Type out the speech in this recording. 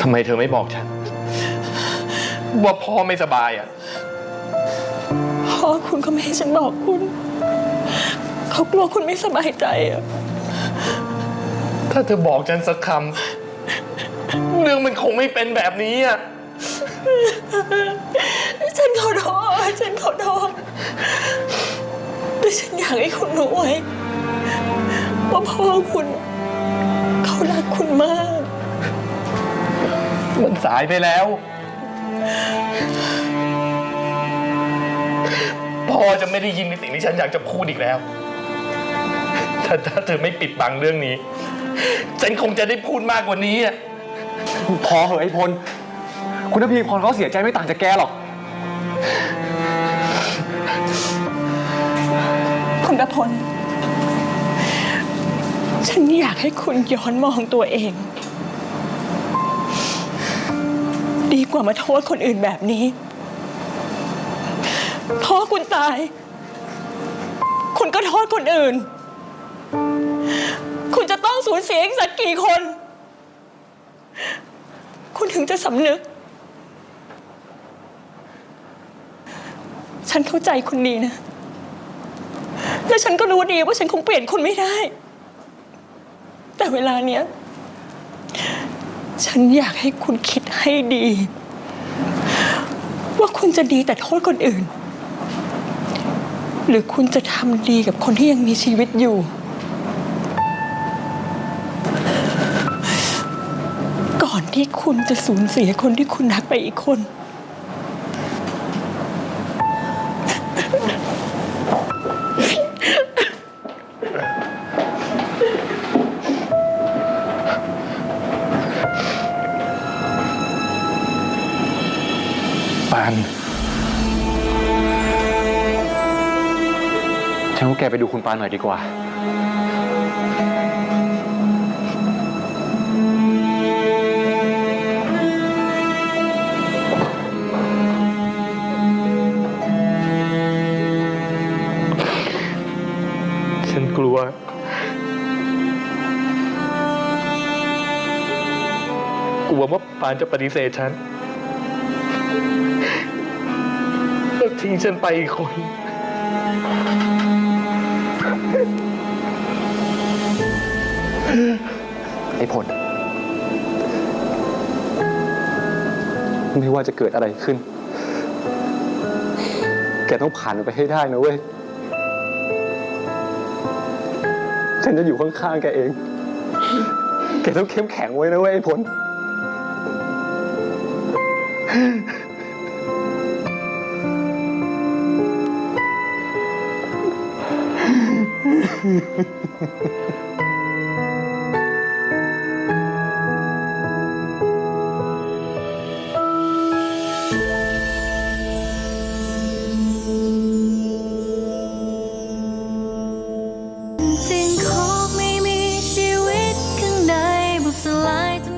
ทำไมเธอไม่บอกฉัน ว่าพ่อไม่สบายอะ พ่อคุณก็ไม่ให้ฉันบอกคุณ เขากลัวคุณไม่สบายใจอะถ้าเธอบอกฉันสักคำ เรื่องมันคงไม่เป็นแบบนี้อะฉัน ขอโทษ ฉันขอโทษ แต่ฉันอยากให้คุณรู้ไว้ว่าพ่อคุณ เขารักคุณมาก มันสายไปแล้ว พ่อจะไม่ได้ยินในสิ่งที่ฉันอยากจะพูดอีกแล้วถ้าถ้าเธอไม่ปิดบังเรื่องนี้ ฉันคงจะได้พูดมากกว่านี้อะพอเหอะไอ้พล คุณนภีพรเขาเสียใจไม่ต่างจากแกหรอก ระพล ฉันอยากให้คุณย้อนมองตัวเอง ดีกว่ามาโทษคนอื่นแบบนี้พ่อคุณตาย คุณก็โทษคนอื่น คุณจะต้องสูญเสียอีกสักกี่คน คุณถึงจะสำนึก ฉันเข้าใจคุณดีนะ และฉันก็รู้ดีว่าฉันคงเปลี่ยนคุณไม่ได้ แต่เวลาเนี้ย ฉันอยากให้คุณคิดให้ดี ว่าคุณจะดีแต่โทษคนอื่น หรือคุณจะทำดีกับคนที่ยังมีชีวิตอยู่ ก่อนที่คุณจะสูญเสียคนที่คุณรักไปอีกคนานฉันว่าแกไปดูคุณปานหน่อยดีกว่า ฉันกลัว กลัวว่าปานจะปฏิเสธฉัน แล้วทิ้งฉันไปอีกคน ไอ้พลไม่ว่าจะเกิดอะไรขึ้น แกต้องผ่านมันไปให้ได้นะเว้ย ฉันจะอยู่ข้างๆแกเอง แกต้องเข้มแข็งไว้นะเว้ยไอ้พล Yeah.